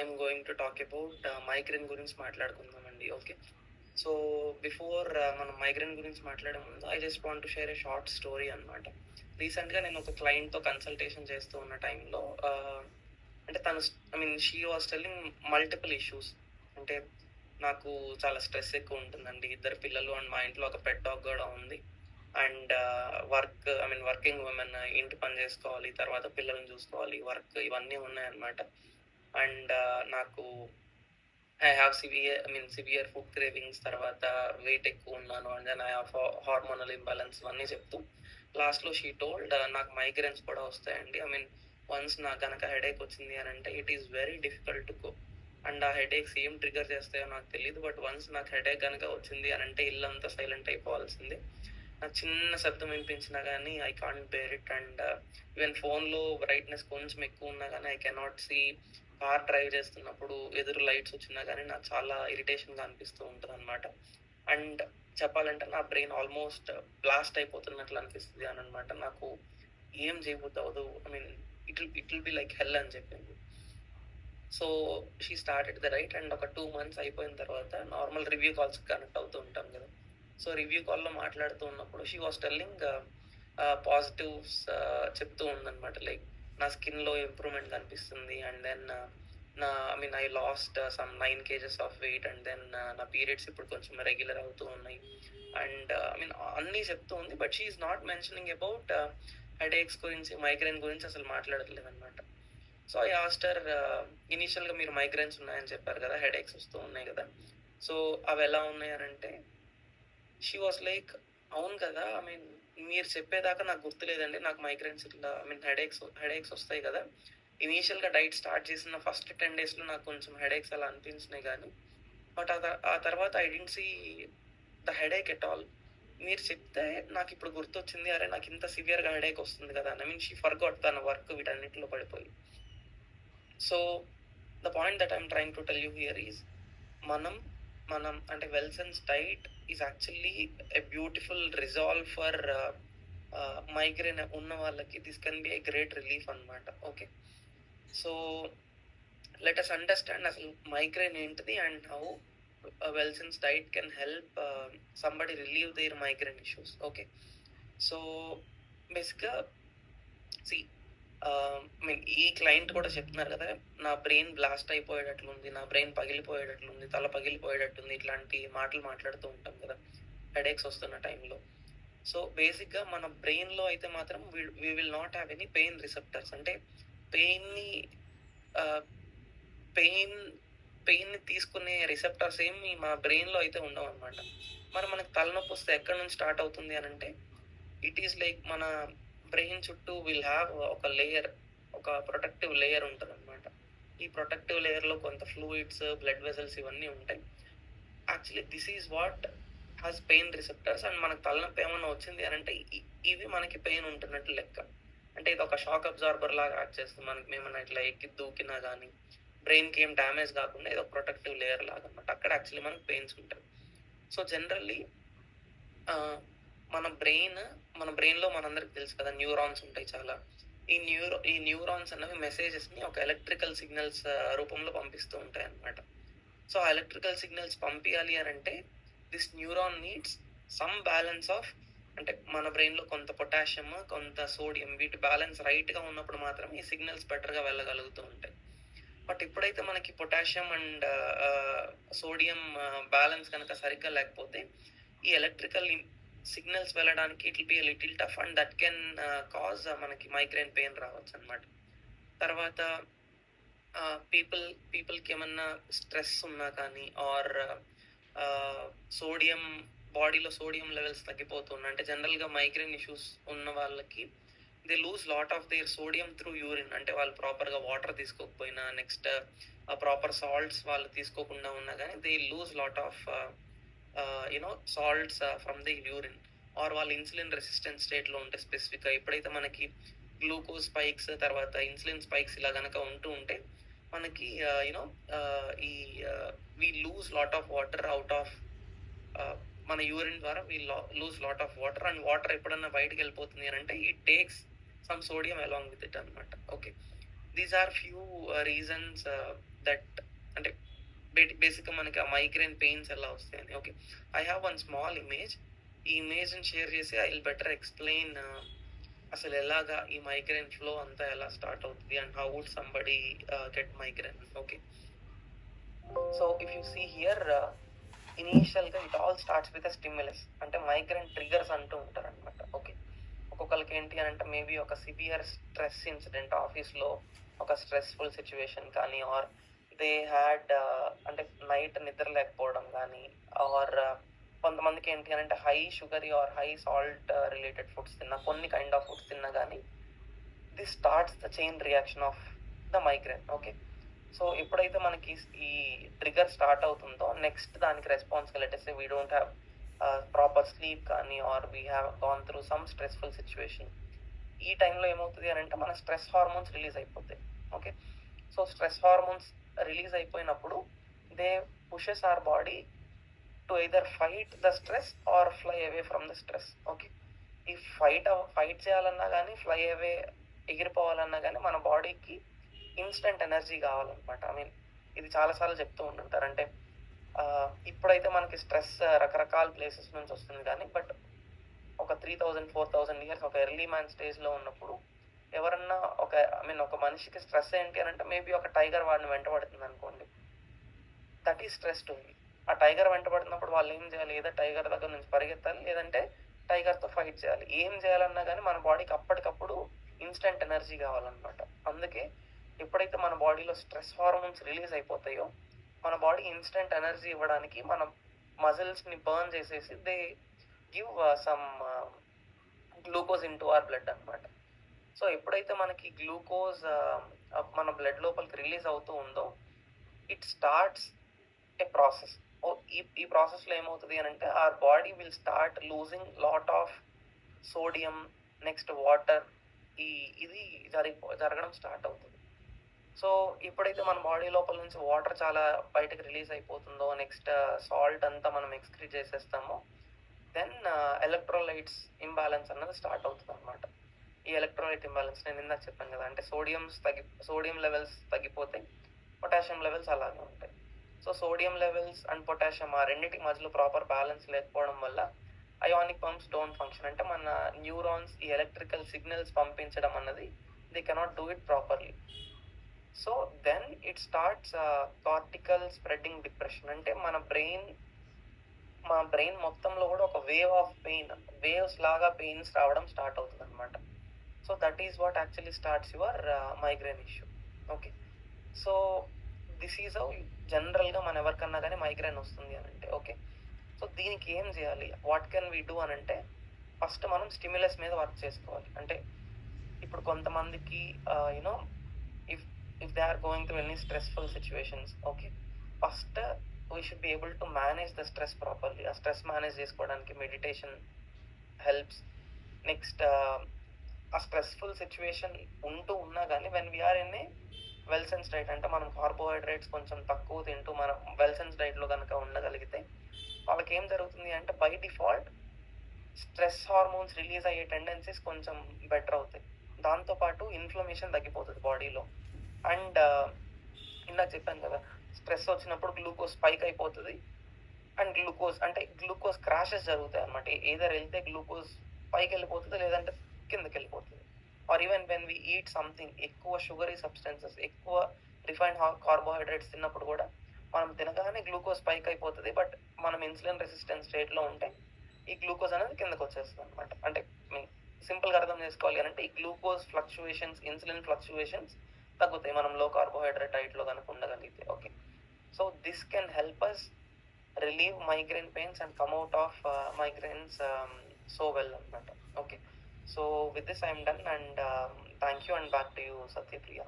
I'm going to talk about migraine గురించి మాట్లాడుకుందామండి. Okay so before మనం మైగ్రేన్ గురించి మాట్లాడే ముందు I just want to share a short story అనమాట రీసెంట్గా నేను ఒక క్లయింట్తో కన్సల్టేషన్ చేస్తూ ఉన్న టైంలో uh, అంటే తను I mean she was telling multiple issues అంటే నాకు చాలా స్ట్రెస్ ఎక్కువ ఉంటుందండి. ఇద్దరు పిల్లలు అండ్ మా ఇంట్లో ఒక పెట్ డాగ్ కూడా ఉంది. And work I mean working women ఇంటి పని చేసుకోవాలి తర్వాత పిల్లల్ని చూసుకోవాలి వర్క్ ఇవన్నీ ఉన్నాయన్నమాట. అండ్ నాకు I have severe I mean severe food cravings తర్వాత వెయిట్ ఎక్కువ ఉన్నాను and then I have hormonal imbalance ఇవన్నీ చెప్తూ లాస్ట్లో షీ టోల్డ్ నాకు మైగ్రేన్స్ కూడా వస్తాయండి. ఐ మీన్ వన్స్ నాకు కనుక హెడేక్ వచ్చింది అని అంటే it is very difficult to go and ఆ హెడేక్స్ ఏం ట్రిగర్ చేస్తాయో నాకు తెలియదు బట్ వన్స్ నాకు హెడేక్ కనుక వచ్చింది అని అంటే ఇల్లంతా సైలెంట్ అయిపోవాల్సిందే. నాకు చిన్న శబ్దం వినిపించినా కానీ I can't bear it and even ఫోన్లో బ్రైట్నెస్ కొంచెం ఎక్కువ ఉన్నా కానీ I cannot see car drive చేస్తున్నప్పుడు ఎదురు లైట్స్ వచ్చినా కానీ నాకు చాలా ఇరిటేషన్గా అనిపిస్తూ ఉంటుంది అనమాట అండ్ చెప్పాలంటే నా బ్రెయిన్ ఆల్మోస్ట్ బ్లాస్ట్ అయిపోతున్నట్లు అనిపిస్తుంది అని అనమాట నాకు ఏం చేయబోద్దు అవ్వదు I mean it it will be like hell అని చెప్పింది. So she started the right and ఒక టూ మంత్స్ అయిపోయిన తర్వాత నార్మల్ రివ్యూ కాల్స్ కనెక్ట్ అవుతూ ఉంటాం కదా. సో రివ్యూ కాల్లో మాట్లాడుతూ ఉన్నప్పుడు షీ వాస్ టెల్లింగ్ పాజిటివ్స్ చెప్తూ ఉందన్నమాట. లైక్ నా స్కిన్లో ఇంప్రూవ్మెంట్ కనిపిస్తుంది. అండ్ దెన్ నా I mean I lost some nine kgs of weight and then uh, నా పీరియడ్స్ ఇప్పుడు కొంచెం రెగ్యులర్ అవుతూ ఉన్నాయి. అండ్ uh, ఐ మీన్ అన్నీ చెప్తూ ఉంది but she is not mentioning about headaches గురించి మైగ్రేన్ గురించి అసలు మాట్లాడట్లేదు అనమాట సో ఐ ఆస్టర్ ఇనీషియల్గా uh, మీరు మైగ్రేన్స్ ఉన్నాయని చెప్పారు కదా హెడేక్స్ వస్తూ ఉన్నాయి కదా. సో అవి ఎలా ఉన్నాయి అని అంటే షీ వాస్ లైక్ అవును కదా ఐ మీన్ మీరు చెప్పేదాకా నాకు గుర్తులేదండి. నాకు మైగ్రేన్స్ ఇట్లా ఐ మీన్ హెడేక్స్ హెడేక్స్ వస్తాయి కదా. ఇనీషియల్గా డైట్ స్టార్ట్ చేసిన ఫస్ట్ టెన్ డేస్లో నాకు కొంచెం హెడేక్స్ అలా అనిపించినాయి కానీ బట్ ఆ తర్వాత I didn't see the headache at all మీరు చెప్తే నాకు ఇప్పుడు గుర్తొచ్చింది అరే నాకు ఇంత సివియర్గా హెడేక్ వస్తుంది కదా ఐ మీన్ షీ ఫర్గాట్ తన వర్క్ వీటన్నిటిలో పడిపోయి. So the point that I'm trying to tell you here is మనం మనం అంటే Welson state is actually a beautiful resolve for migraine ఉన్న వాళ్ళకి this can be a great relief అనమాట okay so let us understand అసలు migraine ఏంటిది and how Welson's diet can help somebody relieve their migraine issues okay so బేసిక్గా C ఈ client కూడా చెప్తున్నారు కదా నా బ్రెయిన్ బ్లాస్ట్ అయిపోయేటట్లుంది నా బ్రెయిన్ పగిలిపోయేటట్లుంది తల పగిలిపోయేటట్టుంది ఇట్లాంటి మాటలు మాట్లాడుతూ ఉంటాం కదా హెడేక్స్ వస్తున్న టైంలో సో బేసిక్గా మన బ్రెయిన్లో అయితే మాత్రం we will not have any pain receptors అంటే పెయిన్ని పెయిన్ పెయిన్ని తీసుకునే రిసెప్టర్స్ ఏమి మన బ్రెయిన్లో అయితే ఉండవు అనమాట మరి మనకు తలనొప్పి వస్తే ఎక్కడి నుంచి స్టార్ట్ అవుతుంది అని అంటే ఇట్ ఈస్ లైక్ మన బ్రెయిన్ చుట్టూ విల్ హ్యావ్ ఒక లేయర్ ఒక ప్రొటెక్టివ్ లేయర్ ఉంటుంది అనమాట ఈ ప్రొటెక్టివ్ లేయర్లో కొంత ఫ్లూయిడ్స్ బ్లడ్ వెజల్స్ ఇవన్నీ ఉంటాయి. Actually this is what has pain receptors and మనకు తలనొప్పి ఏమైనా వచ్చింది అని అంటే ఇవి మనకి పెయిన్ ఉంటున్నట్టు లెక్క. అంటే ఇది ఒక షాక్ అబ్జార్బర్ లాగా యాక్ట్ చేస్తుంది. మనకి మేమన్నా ఇట్లా ఎక్కి దూకినా కానీ బ్రెయిన్కి ఏం డ్యామేజ్ కాకుండా ఇది ఒక ప్రొటెక్టివ్ లేయర్ లాగా అనమాట అక్కడ యాక్చువల్లీ మనకి పెయిన్స్ ఉంటాయి. సో జనరల్లీ మన బ్రెయిన్ మన బ్రెయిన్లో మనందరికి తెలుసు కదా న్యూరాన్స్ ఉంటాయి చాలా. ఈ న్యూరో ఈ న్యూరాన్స్ అనేవి మెసేజెస్ని ఒక ఎలక్ట్రికల్ సిగ్నల్స్ రూపంలో పంపిస్తూ ఉంటాయి అనమాట సో ఆ ఎలక్ట్రికల్ సిగ్నల్స్ పంపించాలి అని అంటే this neuron needs some balance of అంటే మన బ్రెయిన్లో కొంత పొటాషియం కొంత సోడియం వీటి బ్యాలెన్స్ రైట్గా ఉన్నప్పుడు మాత్రమే ఈ సిగ్నల్స్ బెటర్గా వెళ్ళగలుగుతూ ఉంటాయి. బట్ ఎప్పుడైతే మనకి పొటాషియం అండ్ సోడియం బ్యాలెన్స్ కనుక సరిగ్గా లేకపోతే ఈ ఎలక్ట్రికల్ సిగ్నల్స్ వెళ్ళడానికి it be little tough and that can cause మనకి మైగ్రైన్ పెయిన్ రావచ్చు అనమాట తర్వాత పీపుల్ పీపుల్కి ఏమన్నా స్ట్రెస్ ఉన్నా కానీ ఆర్ సోడియం బాడీలో సోడియం లెవెల్స్ తగ్గిపోతున్నా అంటే జనరల్గా మైగ్రేన్ ఇష్యూస్ ఉన్న వాళ్ళకి they lose lot of their sodium through urine అంటే వాళ్ళు ప్రాపర్గా వాటర్ తీసుకోకపోయినా నెక్స్ట్ ప్రాపర్ సాల్ట్స్ వాళ్ళు తీసుకోకుండా ఉన్నా కానీ they lose lot of you know salts from the urine or వాళ్ళు ఇన్సులిన్ రెసిస్టెంట్ స్టేట్లో ఉంటే స్పెసిఫిక్గా ఎప్పుడైతే మనకి గ్లూకోజ్ స్పైక్స్ తర్వాత ఇన్సులిన్ స్పైక్స్ ఇలా కనుక ఉంటూ ఉంటే మనకి uh, యూనో uh, ఈ we lose lot of water out of మన యూరిన్ ద్వారా we lose lot of water and water ఎప్పుడన్నా బయటకు వెళ్ళిపోతుంది అని అంటే ఈ takes some sodium along with it అనమాట okay these are few reasons that అంటే బేసిక్గా మనకి ఆ మైగ్రేన్ పెయిన్స్ ఎలా వస్తాయని. Okay I have one small image ఈ ఇమేజ్ని షేర్ చేసి ఐ విల్ బెటర్ ఎక్స్ప్లెయిన్ అసలు ఎలాగా ఈ మైగ్రేన్ ఫ్లో అంతా ఎలా స్టార్ట్ అవుతుంది and how would somebody get migraine okay so if you see here ఇనీషియల్గా it all starts with stimulus అంటే మైగ్రేన్ ట్రిగర్స్ అంటూ ఉంటారు అనమాట ఓకే ఒక్కొక్కరికి ఏంటి అని అంటే మేబీ ఒక సివియర్ స్ట్రెస్ ఇన్సిడెంట్ ఆఫీస్లో ఒక స్ట్రెస్ఫుల్ సిచ్యువేషన్ కానీ ఆర్ దే హ్యాడ్ uh, అంటే నైట్ నిద్ర లేకపోవడం కానీ ఆర్ uh, కొంతమందికి ఏంటి అని అంటే high sugar or high salt related foods తిన్నా కొన్ని కైండ్ ఆఫ్ ఫుడ్స్ తిన్నా కానీ this starts the chain reaction of the migraine okay so ఎప్పుడైతే మనకి ఈ ట్రిగర్ స్టార్ట్ అవుతుందో నెక్స్ట్ దానికి response let's we don't have proper sleep కానీ or we have gone through some stressful situation ఈ టైంలో ఏమవుతుంది అని అంటే మన స్ట్రెస్ హార్మోన్స్ రిలీజ్ అయిపోతాయి okay so stress hormones release అయిపోయినప్పుడు they pushes our body to either fight the stress or fly away from the stress. Okay? ఈ fight fight చేయాలన్నా కానీ ఫ్లై అవే ఎగిరిపోవాలన్నా కానీ మన బాడీకి ఇన్స్టెంట్ ఎనర్జీ కావాలన్నమాట. ఐ మీన్ ఇది చాలాసార్లు చెప్తూ ఉంటుంటారు. అంటే ఇప్పుడైతే మనకి స్ట్రెస్ రకరకాల ప్లేసెస్ నుంచి వస్తుంది కానీ బట్ ఒక three thousand four thousand years ఒక ఎర్లీ మ్యాన్ స్టేజ్లో ఉన్నప్పుడు ఎవరన్నా ఒక ఐ మీన్ ఒక మనిషికి స్ట్రెస్ ఏంటి అని అంటే మేబీ ఒక టైగర్ వాడిని వెంటబడుతుంది అనుకోండి. దట్ ఈ స్ట్రెస్ టు ఆ టైగర్ వెంటబడుతున్నప్పుడు వాళ్ళు ఏం చేయాలి? ఏదో టైగర్ దగ్గర నుంచి పరిగెత్తాలి లేదంటే టైగర్తో ఫైట్ చేయాలి. ఏం చేయాలన్నా కానీ మన బాడీకి అప్పటికప్పుడు ఇన్స్టెంట్ ఎనర్జీ కావాలన్నమాట. అందుకే ఎప్పుడైతే మన బాడీలో స్ట్రెస్ హార్మోన్స్ రిలీజ్ అయిపోతాయో మన బాడీ ఇన్స్టెంట్ ఎనర్జీ ఇవ్వడానికి మన మజిల్స్ని బర్న్ చేసేసి they give some glucose in to our blood అనమాట సో ఎప్పుడైతే మనకి గ్లూకోజ్ మన బ్లడ్ లోపలికి రిలీజ్ అవుతూ ఉందో ఇట్ స్టార్ట్స్ ఏ ప్రాసెస్. ఓ ఈ ఈ ప్రాసెస్లో ఏమవుతుంది అని అంటే our body will start losing lot of sodium next water ఈ ఇది జరిగి జరగడం స్టార్ట్ అవుతుంది. సో ఎప్పుడైతే మన బాడీ లోపల నుంచి వాటర్ చాలా బయటకు రిలీజ్ అయిపోతుందో నెక్స్ట్ సాల్ట్ అంతా మనం ఎక్స్క్రీట్ చేసేస్తామో దెన్ ఎలక్ట్రోలైట్స్ ఇంబ్యాలెన్స్ అన్నది స్టార్ట్ అవుతుంది అనమాట ఈ ఎలక్ట్రోలైట్ ఇంబ్యాలెన్స్ నేను ఇందాక చెప్పాను కదా అంటే సోడియంస్ తగ్గి సోడియం లెవెల్స్ తగ్గిపోతే పొటాషియం లెవెల్స్ అలాగే ఉంటాయి. So sodium levels and potassium ఆ రెండింటి మధ్యలో ప్రాపర్ బ్యాలెన్స్ లేకపోవడం వల్ల అయానిక్ పంప్స్ డోంట్ ఫంక్షన్ అంటే మన న్యూరాన్స్ ఈ ఎలక్ట్రికల్ సిగ్నల్స్ పంపించడం అన్నది they cannot do it properly so then it starts cortical spreading depression అంటే మన బ్రెయిన్ మన బ్రెయిన్ మొత్తంలో కూడా ఒక వేవ్ ఆఫ్ పెయిన్ వేవ్స్ లాగా పెయిన్స్ రావడం స్టార్ట్ అవుతుంది అనమాట so that is what actually starts your migraine issue okay so this is how జనరల్గా మన ఎవరికన్నా కానీ మైగ్రేన్ వస్తుంది అని అంటే ఓకే సో దీనికి ఏం చేయాలి వాట్ కెన్ వీ డూ అని అంటే ఫస్ట్ మనం స్టిమ్యులస్ మీద వర్క్ చేసుకోవాలి అంటే ఇప్పుడు కొంతమందికి you know if if they are going through any stressful situations okay first we should be able to manage the stress properly ఆ స్ట్రెస్ మేనేజ్ చేసుకోవడానికి మెడిటేషన్ హెల్ప్స్ నెక్స్ట్ ఆ స్ట్రెస్ఫుల్ సిచ్యువేషన్ ఉంటూ ఉన్నా కానీ when we are in a well sense diet అంటే మనం carbohydrates కొంచెం తక్కువ తింటూ మనం వెల్సెన్స్ డైట్లో కనుక ఉండగలిగితే వాళ్ళకి ఏం జరుగుతుంది అంటే by default stress hormones release అయ్యే టెండెన్సీస్ కొంచెం బెటర్ అవుతాయి. దాంతోపాటు ఇన్ఫ్లమేషన్ తగ్గిపోతుంది బాడీలో అండ్ uh, ఇందాక చెప్పాను కదా స్ట్రెస్ వచ్చినప్పుడు గ్లూకోజ్ స్పైక్ అయిపోతుంది. అండ్ గ్లూకోజ్ అంటే గ్లూకోజ్ క్రాషెస్ జరుగుతాయి అనమాట ఏదర్ వెళ్తే గ్లూకోజ్ పైకి వెళ్ళిపోతుంది లేదంటే కిందకి వెళ్ళిపోతుంది or even when we eat something ఎక్కువ షుగరీ సబ్స్టెన్సెస్ ఎక్కువ రిఫైన్డ్ కార్బోహైడ్రేట్స్ తిన్నప్పుడు కూడా మనం తినగానే గ్లూకోజ్ పైకి అయిపోతుంది. బట్ మనం ఇన్సులిన్ రెసిస్టెన్స్ స్టేట్లో ఉంటే ఈ గ్లూకోజ్ అనేది కిందకు వచ్చేస్తుంది అనమాట అంటే సింపుల్గా అర్థం చేసుకోవాలి అంటే ఈ గ్లూకోజ్ ఫ్లక్చువేషన్స్ ఇన్సులిన్ ఫ్లక్చువేషన్స్ తగ్గుతాయి. మనం లో కార్బోహైడ్రేట్ డైట్లో కనుక ఉండగలిగితే okay so this can help us relieve migraine pains and come out of migraines so well అనమాట okay So with this I am done and um, thank you and back to you Satyapriya.